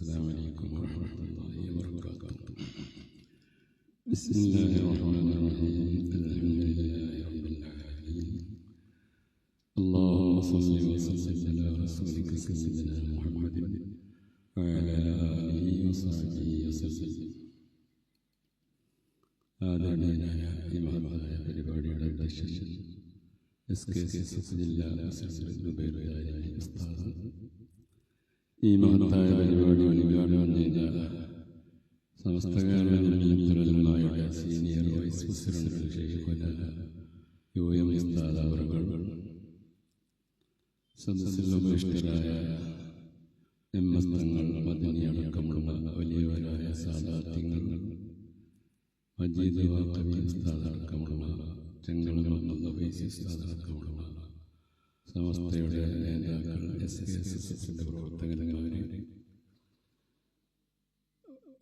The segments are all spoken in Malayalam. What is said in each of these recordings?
السلام عليكم ورحمة الله وبركاته بسم الله الرحمن الرحيم الحمد لله رب العالمين اللهم صل وسلم على رسولك سيدنا محمد وعلى آله وصحبه وسلم ആദരണീയനായ ഈ മഹത്തായ പരിപാടിയുടെ അധ്യക്ഷൻ എസ് കെ സി എസ് ജില്ലാ ഉപയോഗ ഉസ്താദ് ഈ മഹത്തായ പരിപാടി ഉദ്ഘാടനം ചെയ്ത സമസ്ത കേരള ജനീയമായ സീനിയർ വൈസ് പ്രസിഡന്റ് ഷെയ്ഖുന യു എം ഉസ്താദ് അവറുകൾ സദസ്സിലുപേക്ഷിതരായ എം എസ് തങ്ങൾ മദനി വലിയവരായ സാധാത്യങ്ങൾ മജീദ് വാക്കവി ഉസ്താദ് അടക്കമുള്ള ചെങ്ങളമെന്നുള്ള വൈസ് ഉസ്താദ് അടക്കമുള്ള സമസ്തയുടെ നേതാക്കൾ എസ് എസ് എസ് എസിന്റെ പ്രവർത്തകന്മാരെ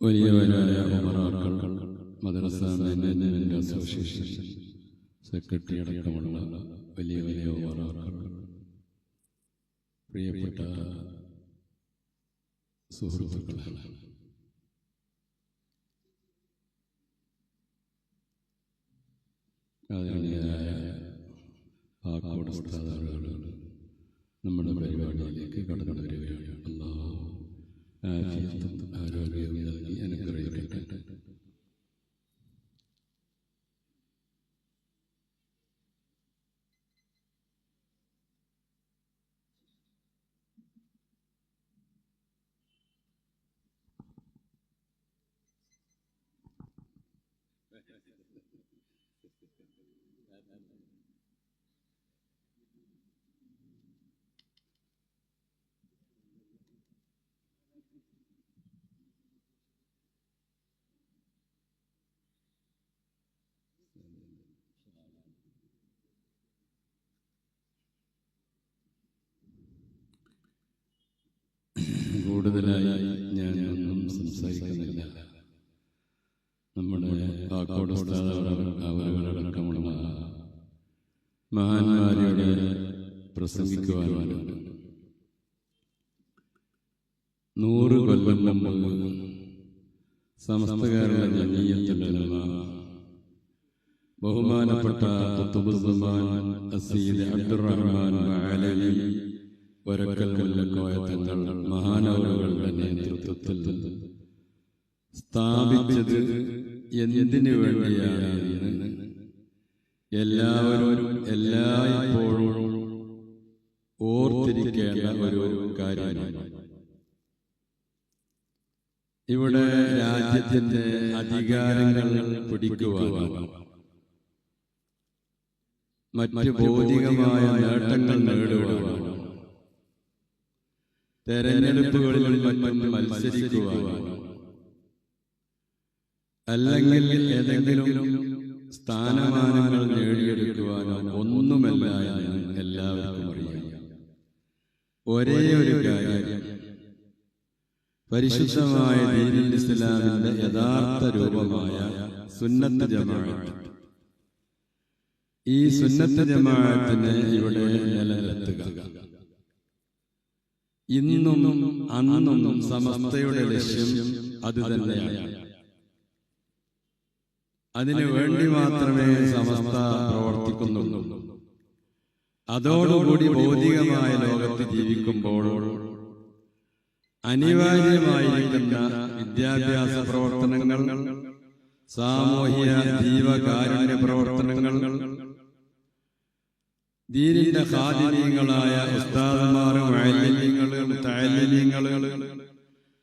വലിയവരായ ഉമറാക്കൾ മദ്രസ മാനേജ്മെന്റ് അസോസിയേഷൻ സെക്രട്ടറി അടക്കമുള്ള വലിയ വലിയ ഉമറാക്കൾ. പ്രിയപ്പെട്ട സുഹൃത്തുക്കളാണ് ആദരണീയരായ പാക്കോട് സ്ഥാതാളുകൾ നമ്മുടെ പരിപാടിയിലേക്ക് കടന്നു വരികയാണ്. അല്ലാഹു ആഫിയത്തും ആരോഗ്യവും നൽകി അനുഗ്രഹിക്കട്ടെ കൂടുതലായി ഞാൻ ഒന്നും സംസാരിക്കുന്നില്ല. നമ്മുടെ ആക്കോട് അവരുകളടക്കമുള്ള മഹാന്മാരുടെ പ്രസംഗിക്കുവാനുണ്ട്. നൂറ് കൊല്ലം മുമ്പ് സമസ്തകാരുടെ ജമീയത്തുലമ ബഹുമാനപ്പെട്ട അബ്ദുറഹ്മാൻ അസീദ് അബ്ദുറഹ്മാൻ അലവി ഒരക്കൽ മുല്ലക്കോയ തങ്ങൾ മഹാനവറുകളുടെ നേതൃത്വത്തിൽ സ്ഥാപിച്ചത് എന്തിനു വേണ്ടിയാണ് എല്ലാവരും എല്ലായ്പ്പോഴും ഓർത്തിരിക്കേണ്ട ഒരു കാര്യമാണ്. ഇവിടെ രാജ്യത്തിന്റെ അധികാരങ്ങൾ പിടിക്കുവാനും മറ്റ് ഭൗതികമായ നേട്ടങ്ങൾ നേടുവാനും തെരഞ്ഞെടുപ്പുകളിൽ അല്ലെങ്കിൽ ഏതെങ്കിലും സ്ഥാനമാനങ്ങൾ നേടിയെടുക്കുവാനോ ഒന്നുമല്ല എല്ലാവർക്കും അറിയാം. ഒരേ ഒരു കാര്യം. പരിശുദ്ധമായ ഇസ്ലാമിന്റെ യഥാർത്ഥ രൂപമായ സുന്നത്ത് ജമാഅത്ത്. ഈ സുന്നത്ത് ജമാഅത്തിനെ ഇവിടെ നിലനിർത്തുക. ഇന്നും അന്നും സമസ്തയുടെ ലക്ഷ്യം അത് തന്നെയാണ്. അതിനു വേണ്ടി മാത്രമേ സമസ്ത പ്രവർത്തിക്കുന്നുള്ളൂ. അതോടുകൂടി ഭൗതികമായ ലോകത്ത് ജീവിക്കുമ്പോൾ അനിവാര്യമായിരിക്കുന്ന വിദ്യാഭ്യാസ പ്രവർത്തനങ്ങൾ സാമൂഹിക ജീവകാരുണ്യ പ്രവർത്തനങ്ങൾ ദീനിന്റെ ഖാദിനീങ്ങളായ ഉസ്താദന്മാരും അയലിനീങ്ങളും തയലിനീങ്ങളും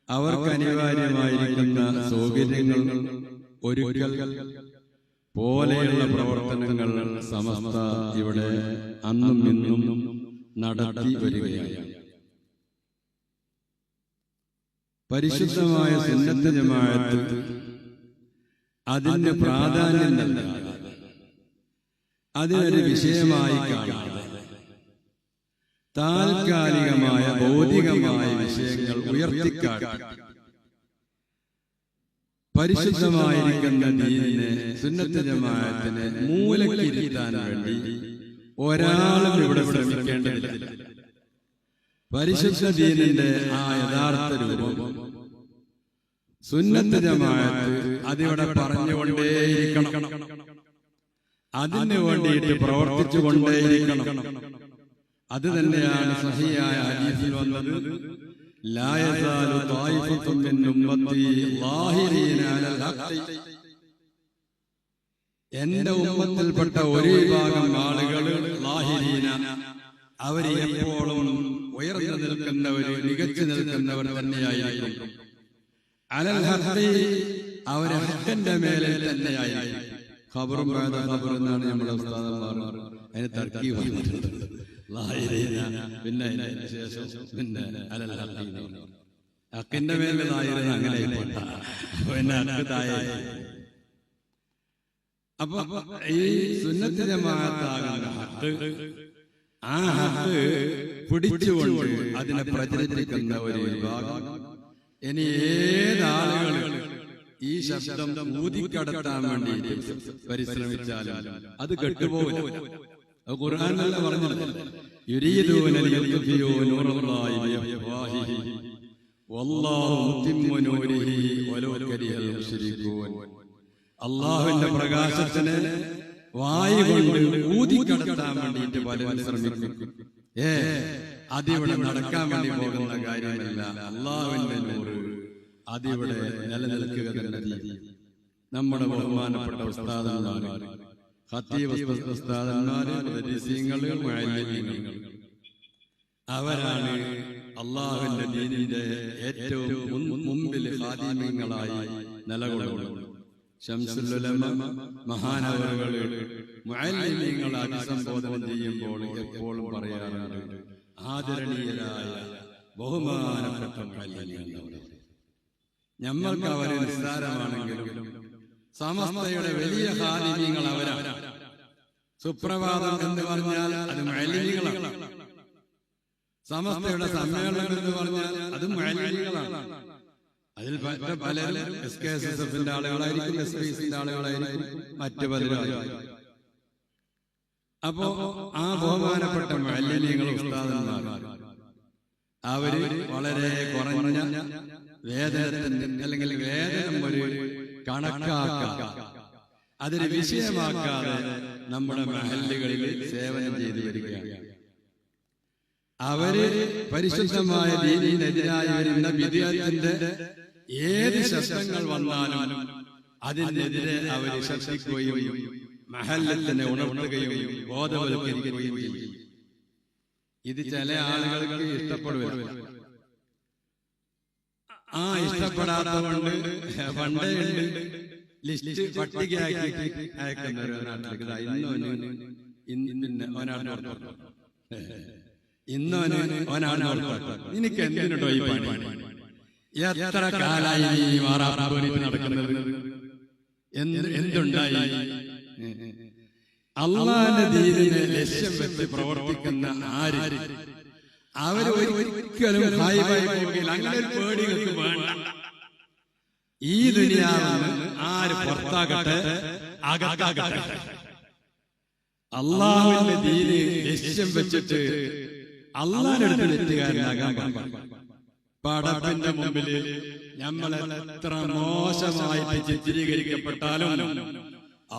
അവർക്ക് അനിവാര്യമായിരിക്കുന്ന സൗകര്യങ്ങൾ ഒരുക്കൽ പോലെയുള്ള പ്രവർത്തനങ്ങൾ സമസ്ത ഇവിടെ അന്നും ഇന്നും നടത്തി വരികയാണ് പരിശുദ്ധമായ സുന്നത്ത് ജമാഅത്ത് അതിന് പ്രാധാന്യം നൽകാതെ അതിനൊരു വിഷയമായി കാണാതെ താൽക്കാലികമായ ഭൗതികമായ വിഷയങ്ങൾ ഉയർത്തിക്കാട്ടി. പരിശുദ്ധമായിരിക്കുന്ന ദീനിനെ സുന്നത്ത് ജമാഅത്തിനെ മൂലക്കിരുത്താൻ വേണ്ടി ഒരാളും ഇവിടെ ശ്രമിക്കേണ്ടതില്ല. പരിശുദ്ധ ദീനിന്റെ ആ യഥാർത്ഥ രൂപം സുന്നത്ത് ജമാഅത്ത് അതിവിടെ പറഞ്ഞുകൊണ്ടേയിരിക്കണം. അതിന് വേണ്ടിയിട്ട് പ്രവർത്തിച്ചു കൊണ്ടേയിരിക്കണം അത് തന്നെയാണ് സഹിയായ ഹദീസിൽ വന്നത്. എന്റെ ഉമ്മത്തിൽപ്പെട്ട ഒരു വിഭാഗം ആളുകൾ ലാഹിരീന. അവർ എപ്പോഴും ഉയർന്നു നിൽക്കുന്നവർ മികച്ചു നിൽക്കുന്നവർ തന്നെയായിരിക്കും. അലൽ അവർ ഹഖന്റെ മേലെ തന്നെയായിരിക്കും. ഖബറും ഖബർ എന്നാണ് നമ്മുടെ ഉസ്താദന്മാർ അതിന് തർക്കി പിന്നെ ശേഷം പിന്നെ. ഹക്കിന്റെ മേലെ ലാഹിരീന അങ്ങനെ പിന്നെ ഹക്ക് താഴെ അപ്പൊ ഈ സുന്നത്തിന്റെ ജമാഅത്താകുന്ന ഹക്ക് ആ ഹക്ക് പിടിച്ചുകൊണ്ട് അതിനെ പ്രചരിപ്പിക്കുന്ന ഒരു വിഭാഗം. ഇനി ഏതാളുകൾ ഈ ശബ്ദം ഊതിക്കടത്താൻ വേണ്ടി പരിശ്രമിച്ചാൽ അത് കെട്ടുപോകില്ല. അള്ളാഹുവിന്റെ പ്രകാശത്തിന് വായു കൊണ്ട് ഊതിക്കടത്താൻ വേണ്ടിയിട്ട് പലരും ശ്രമിക്കും. ഏ അതിവിടെ നടക്കാൻ വേണ്ടി പോകുന്ന കാര്യമല്ല. അള്ളാഹുവിന്റെ നൂറ് അതിവിടെ നിലനിൽക്കുക തന്നെ നമ്മുടെ ബഹുമാനപ്പെട്ട ഉസ്താദന്മാര്. അവരാണ് അള്ളാഹുവിന്റെ ദീനിന്റെ ഏറ്റവും മുമ്പിൽ ഖാദിമീങ്ങളായി നിലകൊള്ളുന്നത്. ശംസുലുലമ മഹാനവറുകൾ മുഅല്ലിമീങ്ങൾ അഭിസംബോധന ചെയ്യുമ്പോൾ എപ്പോഴും പറയാറുണ്ട് ആദരണീയരായ ബഹുമാനപ്പെട്ട മുഅല്ലിമീങ്ങൾ. ഞമ്മൾക്ക് അവർ നിസ്സാരമാണെങ്കിലും സമസ്തയുടെ വലിയ ഹാദിമീങ്ങൾ അവരാണ് സുപ്രഭാതം എന്ന് പറഞ്ഞാൽ അത് മലിനികളാണ് സമസ്തയുടെ സമ്മേളനം എന്ന് പറഞ്ഞാൽ അത് മലിനികളാണ് അതിൽ പല പലരും എസ് കെ എസ് എസ് എഫിന്റെ ആളുകളായിരിക്കും എസ് പി എസിന്റെ ആളുകളായിരിക്കും മറ്റു പലരും. അപ്പോ ആ ബഹുമാനപ്പെട്ട മലിനീകൾ ഉസ്താദന്മാർ. അവർ വളരെ കുറഞ്ഞ അല്ലെങ്കിൽ വേദനം ഒരു കണക്കാക്ക അതിന് വിഷയമാക്കാതെ നമ്മുടെ മഹല്ലുകളിൽ സേവനം ചെയ്തു വരികയാണ്. അവർ പരിശുദ്ധമായ രീതിയിലെതിരായി വരുന്ന വിദ്യാർത്ഥിന്റെ ഏത് ശബ്ദങ്ങൾ വന്നാലും അതിനെതിരെ അവർ ശബ്ദിക്കുകയും മഹല്ലത്തിനെ ഉണർത്തുകയും ബോധവൽക്കരിക്കുകയും ചെയ്യും. ഇത് ചില ആളുകൾക്ക് ഇഷ്ടപ്പെടുക ആ ഇഷ്ടപ്പെടാത്തതുകൊണ്ട് പണ്ടേ ഉണ്ട് ലിസ്റ്റ് പട്ടികയാക്കി അയക്കുന്ന ഒരു നാട്ടിലേക്ക് ഇന്ന് ഓനാണ് ഇന്നോന് ഓനാണ് ഓർത്തോട്ടോ എന്തിനുണ്ടോ ഈ പണി? എത്ര കാലായി നീ മാറാപ്പൂരി നടക്കുന്നത്? എന്ത് എന്തുണ്ടായി? അള്ളാന്റെ ദീനിനെ ലക്ഷ്യം വെച്ച് പ്രവർത്തിക്കുന്ന ആര്? അവർ ഒരിക്കലും അങ്ങനെ ഒരു പേടി വേണ്ട. ഈ ദുനിയാണ് ആര് പുറത്താകട്ടെ അകത്താകട്ടെ. അള്ളാഹുവിന്റെ ദീന് ലക്ഷ്യം വെച്ചിട്ട് അള്ളാഹിനടുത്ത് തെറ്റുകാരനാകാൻ പാടില്ല. പടപ്പിന്റെ മുമ്പിൽ നമ്മൾ എത്ര മോശമായിട്ട് ചിത്രീകരിക്കപ്പെട്ടാലും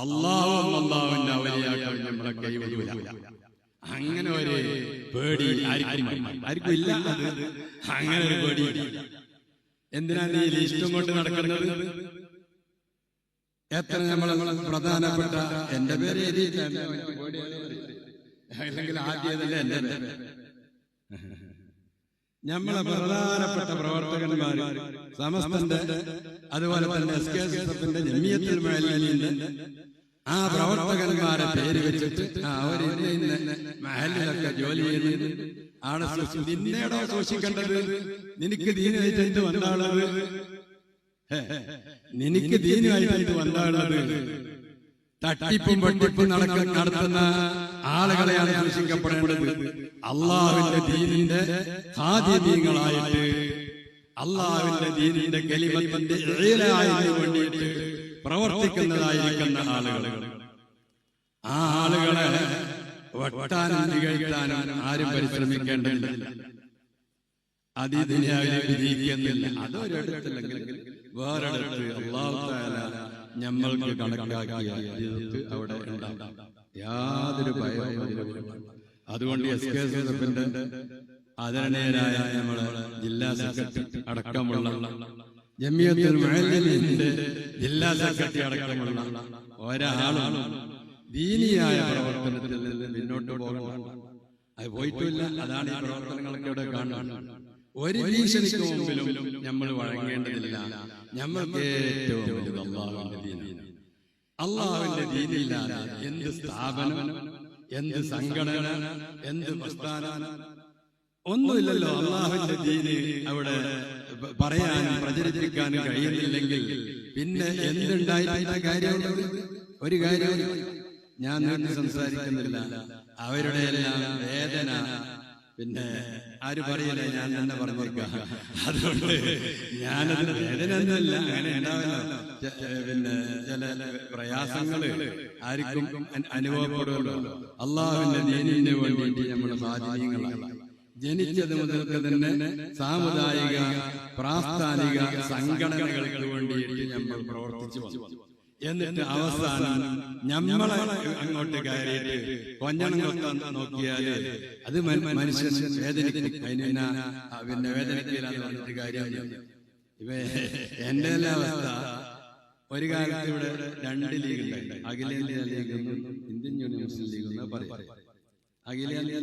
അള്ളാഹു അള്ളാഹുവിന്റെ അവലിയാക്കൾ നമ്മളെ കൈവിടൂല അങ്ങനെ ഒരു പേടി ആർക്കും ഇല്ല. അങ്ങനെ ഒരു പേടി. എന്തിനാണ് ഈ ലിസ്റ്റും കൊണ്ട് നടക്കുന്നത്? എത്ര നമ്മൾ പ്രധാനപ്പെട്ട എന്റെ പേര് അല്ലെങ്കിൽ ആദ്യതല്ല എന്റെ നമ്മളെ പ്രധാനപ്പെട്ട പ്രവർത്തകന്മാർ സമസ്തന്റെ അതുപോലെ തന്നെ എസ് കെ എസ് എഫിന്റെ ജമിയത്തിൽ ആ പ്രവർത്തകന്മാരെ പേര് വെച്ചിട്ട് അവർ ഇന്ന ഇന്ന മഹലിലൊക്കെ ജോലി ചെയ്യുന്നത് ആണ് നിന്നേടോ സൂക്ഷിക്കേണ്ടത് നിനക്ക് ദീനായിട്ട് വന്നാളത് നിനക്ക് ദീനായിട്ട് വന്നാളത് തട്ടിപ്പും വെട്ടിപ്പും നടക്ക നടത്തുന്ന ആളുകളെയാണ് സൂക്ഷിക്കപ്പെടേണ്ടത് അള്ളാഹുവിന്റെ ദീനിന്റെ ഹാദിമീങ്ങളായിട്ട് അള്ളാഹുവിന്റെ ദീനിന്റെ കലിമത്തിന്റെ ഇഴയിലായതിനു വേണ്ടിയിട്ട് പ്രവർത്തിക്കുന്നതായിരിക്കുന്ന ആളുകൾ. ആ ആളുകളെ വട്ടാനും നികഴ്ത്താനും ആരും പരിശ്രമിക്കേണ്ടതില്ല. അതിനെ വിധിക്കുന്നില്ല അതൊരിടത്തില്ലെങ്കിൽ വേറൊരിടത്ത് അള്ളാഹു താല നമ്മൾക്ക് കണക്കാക്കിയ റിസ്ക് അവിടെ ഉണ്ടാകും യാതൊരു ഭയവും അതുകൊണ്ട് എസ് കെ എസ് ആദരണീയരായ നമ്മളെ ജില്ലാ സെക്രട്ടറി അടക്കമുള്ള ജമിയത്തുൽ മുഅല്ലിമീന്റെ ജില്ലാ സെക്രട്ടറി അടക്കമുള്ള ഒരാളും ദീനിയായ പ്രവർത്തനത്തിൽ നിന്ന് മുന്നോട്ട് പോകണം അത് പോയിട്ടില്ല. അതാണ് ഈ പ്രവർത്തനങ്ങളൊക്കെ ഇവിടെ കാണുന്നത്. ഒരു ഭീഷണിക്ക് മുമ്പിലും നമ്മൾ വഴങ്ങേണ്ടതില്ല. നമ്മൾക്ക് ഏറ്റവും വലുത് അള്ളാഹുവിന്റെ ദീനാണ്. അള്ളാഹുവിന്റെ ദീനില്ലാതെ എന്ത് സ്ഥാപനം എന്ത് സംഘടന എന്ത് പ്രസ്ഥാനം? ഒന്നുമില്ലല്ലോ. അള്ളാഹുവിന്റെ ദീന് അവിടെ പ- പറയാനും പ്രചരിപ്പിക്കാനും കഴിയുന്നില്ലെങ്കിൽ പിന്നെ എന്തുണ്ടായിട്ടുള്ള കാര്യമുള്ളത് ഒരു കാര്യം ഞാൻ നീട്ടി സംസാരിക്കുന്നില്ല. അവരുടെ എല്ലാം വേദന. പിന്നെ ആര് പറയില്ല ഞാൻ തന്നെ പറഞ്ഞേക്കാം അതുകൊണ്ട് ഞാൻ വേദന ഒന്നുമല്ല അങ്ങനെ ഉണ്ടാവില്ല. പിന്നെ ചില പ്രയാസങ്ങൾ ആർക്കും അനുഭവപ്പെടുകയുള്ളൂ. അനുഭവപ്പെടുമല്ലോ അള്ളാഹുവിന്റെ നേനിന് വേണ്ടിയിട്ട് നമ്മുടെ സാധനങ്ങളാണ് ജനിച്ചത് മുതൽക്ക് തന്നെ സാമുദായിക പ്രാസ്ഥാനിക സംഘടനകൾക്ക് വേണ്ടിയിട്ട് നമ്മൾ പ്രവർത്തിച്ചു വന്നു. എന്നിട്ട് അവസാനം ഞമ്മളെ അങ്ങോട്ട് കയറിയിട്ട് കൊഞ്ഞണങ്ങൾ നോക്കിയാൽ അത് മനുഷ്യൻ വേദനത്തിന് അതിന് പിന്നെ ആ പിന്നെ വേദനിക്കില്ലാന്ന് പറഞ്ഞിട്ട് കാര്യമില്ല. ഇവ എന്റെ എല്ലാ അവസ്ഥ ഒരു കാലത്ത് ഇവിടെ രണ്ട് ലീഗ് ഉണ്ടായിട്ടുണ്ട് അഖിലേന്ത്യാ ലീഗ് ഇന്ത്യൻ യൂണിവേഴ്സിറ്റി ലീഗ് എന്ന് പറയും. അഖിലേന്ത്യാ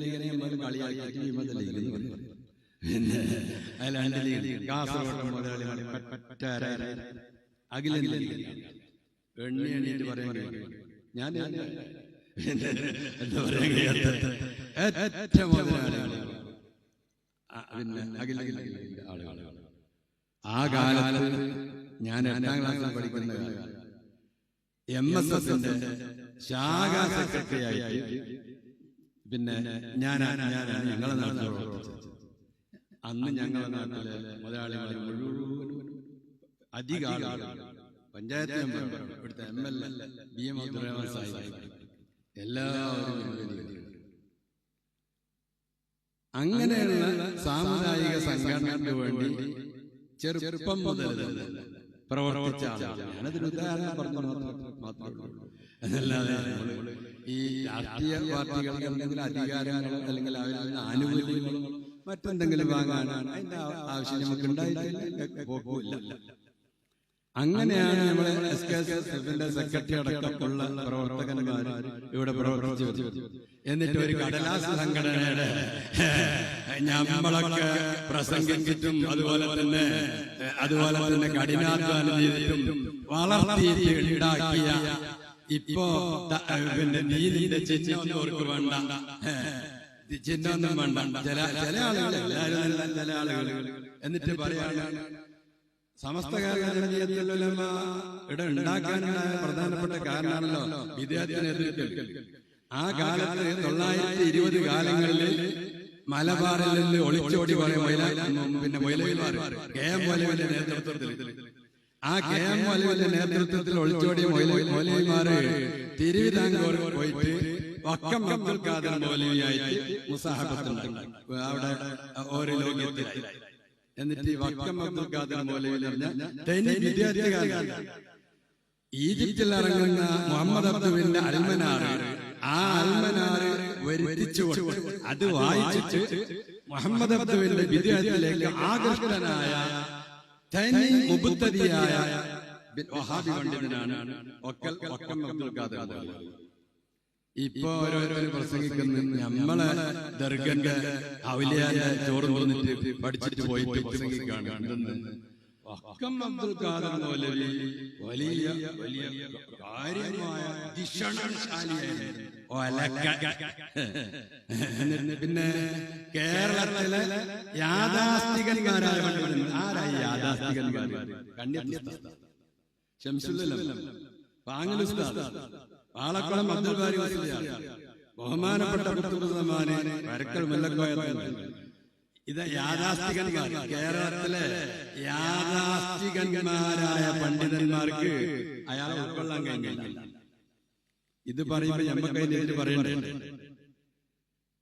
എണ്ണി ഞാൻ ആ, കാലത്ത് ഞാൻ രണ്ടാം ക്ലാസ്സിൽ പഠിക്കുന്ന എം എസ് എസിന്റെ ശാഖാ സെക്രട്ടറി ആയിട്ട് പിന്നെ ഞാൻ ഞങ്ങളെ നാട്ടിൽ അന്ന് ഞങ്ങളുടെ നാട്ടിലെ മുതലാളികളെ മുഴുവൻ അധിക പഞ്ചായത്ത് മെമ്പർ ഇവിടുത്തെ M L A B M Abdurahman Sahib. എല്ലാവരും. അങ്ങനെയുള്ള സാമുദായിക സംഘടനയ്ക്ക് വേണ്ടി ചെറുപ്പം മുതൽ പ്രവർത്തിച്ച ആളാണ് ഞാനതൊരു ഉദാഹരണം പറഞ്ഞു മാത്രമേ ഉള്ളൂ. എന്നല്ലാതെ ഈ രാഷ്ട്രീയ പാർട്ടികൾക്ക് എന്തെങ്കിലും അധികാരങ്ങളോ അല്ലെങ്കിൽ അവരിൽ നിന്ന് ആനുകൂല്യങ്ങളോ മറ്റെന്തെങ്കിലും വാങ്ങാനാണ് അതിന്റെ ആവശ്യം. നമുക്ക് ഉണ്ടായിട്ടില്ല. അങ്ങനെയാണ് നമ്മളെ എസ് കെ എസ് സെക്രട്ടറി അടക്കമുള്ള പ്രവർത്തകന്മാർ ഇവിടെ പ്രവർത്തിച്ചു എന്നിട്ട് ഒരു കടലാസ് സംഘടനയുടെ നമ്മളൊക്കെ പ്രസംഗിച്ചിട്ടും അതുപോലെ തന്നെ അതുപോലെ തന്നെ കഠിനാധ്വാനം ചെയ്തിട്ടും വളർത്തിയ ഉണ്ടാക്കിയ ഇപ്പോ പിന്നെ നീതിന്റെ ചിഹ്നം അവർക്ക് വേണ്ട ചിഹ്നമൊന്നും വേണ്ട ചില ചില ആളുകൾ ചില ആളുകൾ എന്നിട്ട് പറയാണ് സമസ്തകാരണീയത്തിലുലമ ഇവിടെ ഉണ്ടാക്കാനുണ്ടായ പ്രധാനപ്പെട്ട കാരണമാണല്ലോ വിദ്യാർത്ഥിനെ എതിർക്കൽ ആ കാലത്ത് തൊള്ളായിരത്തി ഇരുപത് കാലങ്ങളിൽ മലബാറിൽ ഒളിച്ചോടി പോലെ പിന്നെ കെ എം മൊലവിന്റെ നേതൃത്വത്തിൽ. ആ കെ എം മൊലവിന്റെ നേതൃത്വത്തിൽ ഒളിച്ചോടിയ മൊലവിമാര് തിരുവിതാംകൂർ പോയിട്ട് വക്കം ഖാദർ മൗലവിയായിട്ട് മുസാഹബത്തുണ്ടായി അവിടെ ഓരോ ലോകത്തിലായി. എന്നിട്ട് ഈ വക്കം അബ്ദുൽ ഖാദർ മൗലവി പറഞ്ഞ ഈജിപ്തിൽ ഇറങ്ങുന്ന മുഹമ്മദ് അബ്ദുവിന്റെ അൽമനാറ് ആ അൽമനാറ് വരുത്തിച്ചു അത് വായിച്ചിട്ട് മുഹമ്മദ് അബ്ദുവിന്റെ വിദ്യാർത്ഥിയിലേക്ക് ആകർഷ്ടനായ തനി മുബുദ്ധതിയായ ബി- വഹാബി പണ്ഡിതനാണ് ഒക്കൽ അബ്ദുൽ ഖാദർ ഇപ്പൊ ഓരോരുത്തർ പ്രസംഗിക്കുന്ന നമ്മളെ ദർഗന്റെ അവലിയാന്റെ ചോറ് തോന്നിട്ട് പഠിച്ചിട്ട് പോയിട്ട് പ്രസംഗിക്കാണ് വക്കം അബ്ദുൽ ഖാദർ മൗലവി വലിയ വലിയ കാര്യമായ പിന്നെ കേരളത്തിലെ യാഥാസ്ഥികന്മാരായ ആരായി യാഥാസ്ഥികന്മാർ കണ്യത്തി ഷംസുല്ലം പാങ്ങൽ ഉസ്താദ്. പാളക്കുളം അബ്ദുൽ ബാരി മുസ്ലിയാർ ബഹുമാനപ്പെട്ട പുത്തുസമാനെ വരക്കൽ മുല്ലക്കോയ ഇത് യാഥാസ്ഥികന്മാർ കേരളത്തിലെ യാഥാസ്ഥികന്മാരായ പണ്ഡിതന്മാർക്ക് അയാളെ ഉൾക്കൊള്ളാൻ കഴിഞ്ഞില്ല. ഇത് പറയുമ്പോൾ ഞമ്മക്ക് അതിനെതിര് പറയണ്ടേ?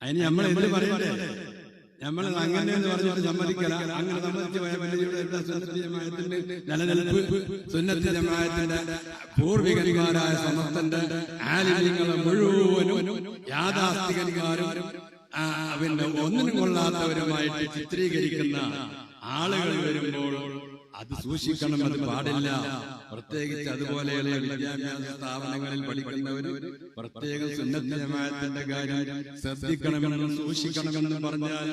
അതിന് നമ്മൾ എന്ത് പറയണ്ടേ? നമ്മൾ അങ്ങനെ എന്ന് പറഞ്ഞിട്ട് സമ്മതിക്കല. അങ്ങനെ സമ്മതിച്ച് പോയ എല്ലാ സുന്നത്തി ജമാഅത്തിന്റെ നിലനിൽപ്പ് സുന്നത്തി ജമായത്തിന്റെ പൂർവികന്മാരായ സമസ്തന്റെ ആലിംഗങ്ങളെ മുഴുവനും യാഥാസ്ഥികന്മാരും പിന്നെ ഒന്നിനും കൊള്ളാത്തവരുമായിട്ട് ചിത്രീകരിക്കുന്ന ആളുകൾ വരുമ്പോൾ അത് സൂക്ഷിക്കണം അത് പാടില്ല. പ്രത്യേകിച്ച് അതുപോലെയുള്ള വിദ്യാഭ്യാസ സ്ഥാപനങ്ങളിൽ പഠിക്കുന്നവരും പ്രത്യേക സുന്നത്തി ജമാഅത്തിന്റെ കാര്യം ശ്രദ്ധിക്കണമെന്നും സൂക്ഷിക്കണമെന്നും പറഞ്ഞാൽ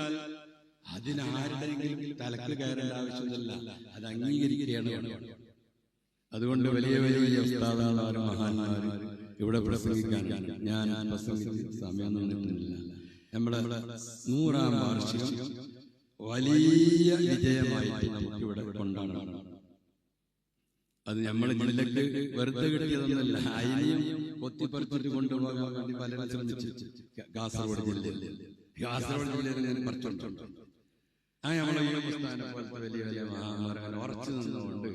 അതിനാരുടെങ്കിലും തലക്ക് കയറേണ്ട ആവശ്യമില്ല അത് അംഗീകരിക്കുകയാണ്. അതുകൊണ്ട് വലിയ വലിയ ഉസ്താദാന്മാരും മഹാന്മാരും ഇവിടെ പ്രസംഗിക്കാൻ ഞാൻ പ്രസംഗിച്ച് സമയം നിന്നിട്ടില്ല. നമ്മളെ നൂറാം വാർഷികം വലിയ വിജയമായിട്ട് നമുക്ക് ഇവിടെ കൊണ്ടാടണം അത് നമ്മളെ ജില്ലക്ക് വെറുതെ കിട്ടിയതൊന്നുമല്ല. അതിനെയും കൊത്തിപ്പറിച്ചിട്ട് കൊണ്ടുപോകാൻ വേണ്ടി പലരും ശ്രമിച്ചു കാസർഗോഡ് ജില്ലയിൽ. കാസർഗോഡ് ജില്ലയിൽ ഞാൻ പറിച്ചോണ്ട് ആ നമ്മളെ ഈ പ്രസ്ഥാനം പോലത്തെ വലിയ വലിയ മഹാമാരങ്ങൾ ഉറച്ചു നിന്നുകൊണ്ട്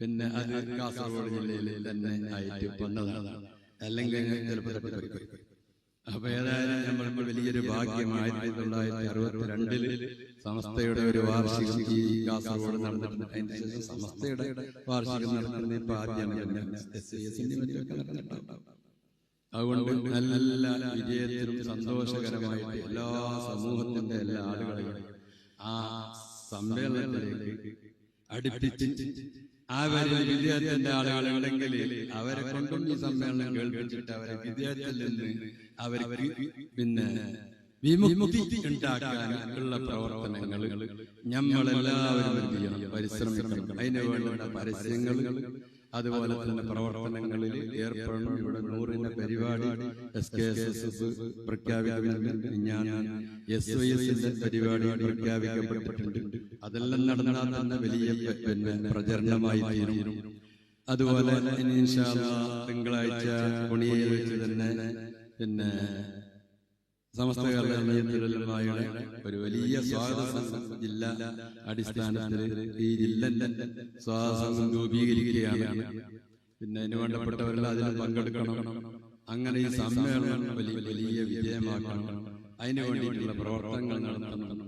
പിന്നെ അത് കാസർഗോഡ് ജില്ലയിൽ തന്നെ ആയിട്ട് വന്നതാണ്. അല്ലെങ്കിൽ ചിലപ്പോൾ അപ്പൊ ഏതായാലും നമ്മൾക്ക് വലിയൊരു ഭാഗ്യം ആയിരത്തി തൊള്ളായിരത്തി അറുപത്തി രണ്ടിൽ സമസ്തയുടെ ഒരു വാർഷികം ഈ കാസർഗോഡ് നടന്നിട്ടുണ്ട്. അതിന് ശേഷം സമസ്തയുടെ വാർഷികം നടത്തുന്നത് ഇപ്പൊ എസിന്റെ അതുകൊണ്ട് നല്ല വിജയത്തിനും സന്തോഷകരമായിട്ട് എല്ലാ സമൂഹത്തിന്റെ എല്ലാ ആളുകളെയും ആ സമ്മേളനത്തിലേക്ക് അടുപ്പിച്ച് അവരിൽ വിദ്യാർത്ഥിന്റെ ആളുകളുണ്ടെങ്കിൽ അവരെ കൊണ്ടും ഈ സമ്മേളനം കേൾപ്പിച്ചിട്ട് അവരെ വിദ്യാർത്ഥിയിൽ നിന്ന് അവർക്ക് പിന്നെ വിമുക്തി ഉണ്ടാക്കാൻ ഉള്ള പ്രവർത്തനങ്ങൾ നമ്മളെല്ലാവരും ചെയ്യണം? പരിശ്രമിക്കണം. അതിനു വേണ്ട പരസ്യങ്ങൾ അതുപോലെ തന്നെ പ്രവർത്തനങ്ങളിൽ ഏർപ്പെടണം ഇവിടെ നൂറിന്റെ പരിപാടി എസ് കെ എസ് എസ് പ്രഖ്യാപിക്കുന്നുണ്ട്. ഞാൻ എസ് വൈ എസിന്റെ പരിപാടി പ്രഖ്യാപിക്കപ്പെട്ടിട്ടുണ്ട്. അതെല്ലാം നടന്നാൽ തന്നെ വലിയ പിന്നെ പ്രചരണമായി തീരും. അതുപോലെ തിങ്കളാഴ്ച പുണിയെ വെച്ച് തന്നെ പിന്നെ സമസ്ത കേരളീയത്തിലുള്ളമായുടെ ഒരു വലിയ സ്വാഗത ജില്ലാ അടിസ്ഥാനത്തിൽ ഈ ജില്ലന്റെ സ്വാഗത രൂപീകരിക്കുകയാണ്. പിന്നെ അതിന് വേണ്ടപ്പെട്ടവരെല്ലാം അതിൽ പങ്കെടുക്കണം. അങ്ങനെ ഈ സമ്മേളനം വലിയ വലിയ വിജയമാക്കണം. അതിനു വേണ്ടിയിട്ടുള്ള പ്രവർത്തനങ്ങൾ നടത്തണം.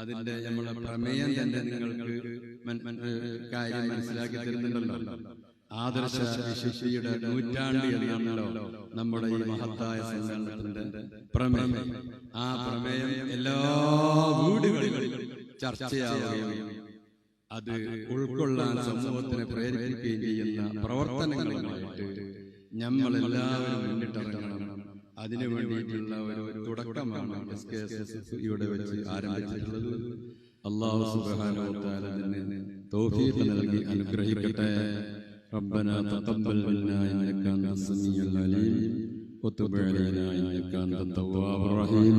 അതിന്റെ നമ്മളെ പ്രമേയം തന്നെ നിങ്ങൾക്ക് കാര്യം മനസ്സിലാക്കി തരുന്നുണ്ടല്ലോ. ആദർശ വിശുദ്ധിയുടെ നൂറ്റാണ്ട് എന്നാണല്ലോ നമ്മുടെ ഈ മഹത്തായ സമ്മേളനത്തിന്റെ പ്രമേയം. ആ പ്രമേയം എല്ലാ വീടുകളിലും ചർച്ചയാവുകയും അത് ഉൾക്കൊള്ളാൻ സമൂഹത്തിനെ പ്രേരിപ്പിക്കുകയും ചെയ്യുന്ന പ്രവർത്തനങ്ങളുമായിട്ട് നമ്മൾ എല്ലാവരും മുന്നിട്ടിറങ്ങണം. അതിനു വേണ്ടിയിട്ടുള്ള ഒരു തുടക്കമാണ് എസ് കെ എസ് എസ് ഇവിടെ വെച്ച് ആരംഭിച്ചിട്ടുള്ളത്. അള്ളാഹു സുബാനോ തന്നെ തൗഫീഖ് നൽകി അനുഗ്രഹിക്കട്ടെ. ربنا تقبل منا انك انت السميع العليم وتب علينا انك انت التواب الرحيم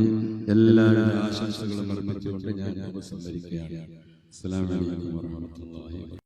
എല്ലാ ആശംസകളും അർപ്പിച്ചുകൊണ്ട് ഞാൻ ഉപസംഹരിക്കുകയാണ് അസ്സലാമു അലൈക്കും വറഹ്മത്തുള്ളാഹി വബറകാതുഹു